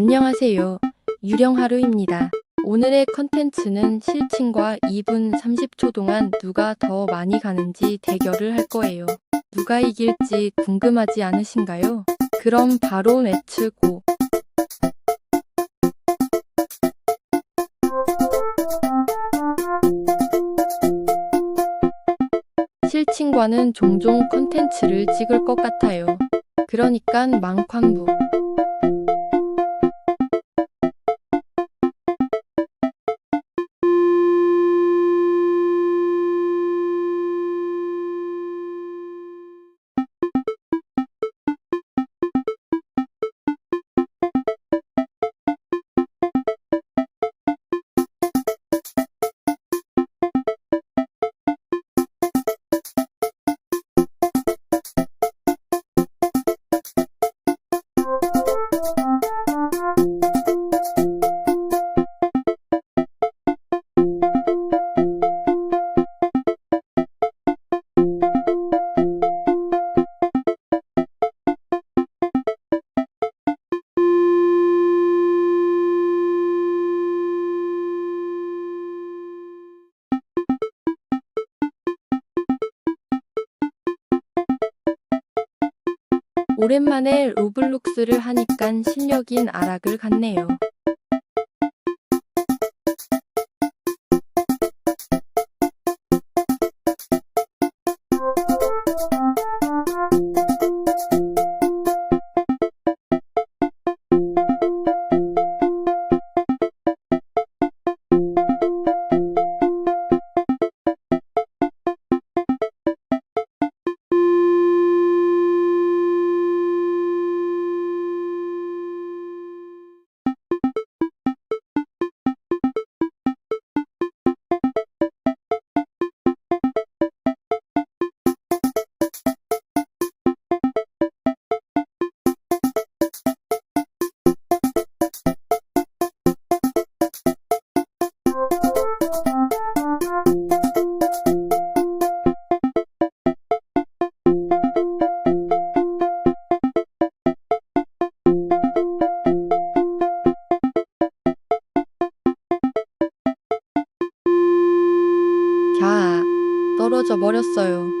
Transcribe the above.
안녕하세요. 유령하루입니다. 오늘의 컨텐츠는 실친과 2분 30초 동안 누가 더 많이 가는지 대결을 할 거예요. 누가 이길지 궁금하지 않으신가요? 그럼 바로 매츠 고! 실친과는 종종 컨텐츠를 찍을 것 같아요. 그러니깐 망쾅부. 오랜만에 로블록스를 하니깐 실력인 아락을 갔네요. 야, 떨어져 버렸어요.